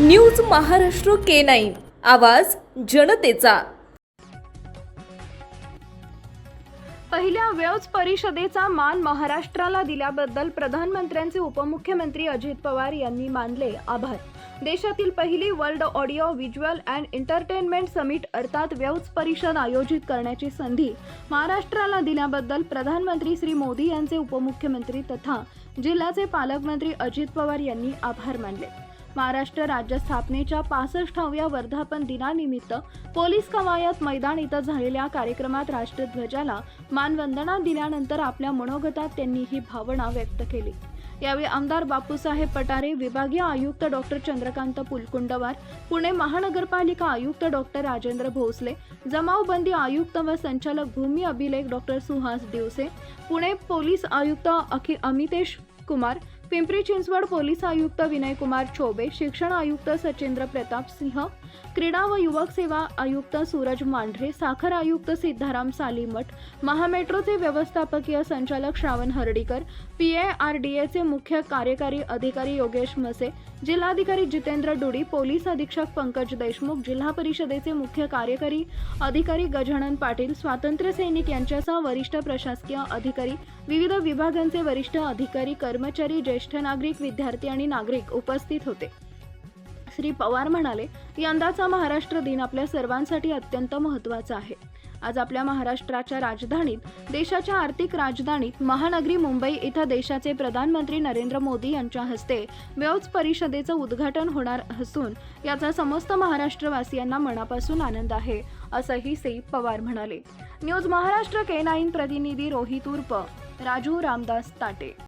News Maharashtra K nine. आवाज जनतेचा. पहिल्या व्यवज परिषदेचा मान महाराष्ट्राला दिल्याबद्दल प्रधानमंत्र्यांचे उपमुख्यमंत्री अजित पवार यांनी मानले आभार. देशातील पहिली world audio visual and entertainment summit अर्थात व्यवज परिषद आयोजित करण्याची संधी महाराष्ट्राला दिल्याबद्दल प्रधानमंत्री श्री मोदी यांचे उपमुख्यमंत्री तथा जिल्ह्याचे पालकमंत्री अजित पवार यांनी आभार मानले. महाराष्ट्र राज्य स्थापनेच्या पासष्टाव्या वर्धापन दिनानिमित्त पोलीस कवायत मैदान इथं झालेल्या कार्यक्रमात राष्ट्रध्वजाला मानवंदना दिल्यानंतर आपल्या मनोगतात त्यांनी ही भावना व्यक्त केली. यावेळी आमदार बापूसाहेब पटारे विभागीय आयुक्त डॉक्टर चंद्रकांत पुलकुंडवार पुणे महानगरपालिका आयुक्त डॉक्टर राजेंद्र भोसले जमावबंदी आयुक्त व संचालक भूमी अभिलेख डॉक्टर सुहास दिवसे पुणे पोलीस आयुक्त अखि अमितेश कुमार पिंपरी चिंचवड पोलीस आयुक्त विनयकुमार चोबे शिक्षण आयुक्त सचेंद्र प्रताप सिंह क्रीडा व युवक सेवा आयुक्त सूरज मांढरे साखर आयुक्त सिद्धाराम सालीमठ महामेट्रोचे व्यवस्थापकीय संचालक Shravan Hardikar P A R D एचे मुख्य कार्यकारी अधिकारी योगेश मसे जिल्हाधिकारी जितेंद्र डुडी पोलीस अधीक्षक पंकज देशमुख जिल्हा परिषदेचे मुख्य कार्यकारी अधिकारी गजानन पाटील स्वातंत्र्य सैनिक यांच्यासह वरिष्ठ प्रशासकीय अधिकारी विविध विभागांचे वरिष्ठ अधिकारी कर्मचारी जय ज्येष्ठ नागरिक विद्यार्थी आणि नागरिक उपस्थित होते. श्री पवार म्हणाले यंदाचा महाराष्ट्र दिन आपल्या सर्वांसाठी अत्यंत महत्त्वाचा आहे. आज आपल्या महाराष्ट्राच्या राजधानीत देशाच्या आर्थिक राजधानीत महानगरी मुंबई इथं देशाचे प्रधानमंत्री नरेंद्र मोदी यांच्या हस्ते व्यवज परिषदेचं उद्घाटन होणार असून याचा समस्त महाराष्ट्रवासियांना मनापासून आनंद आहे असंही से पवार म्हणाले. न्यूज महाराष्ट्र के नाईन प्रतिनिधी रोहित उर्फ राजू रामदास ताटे.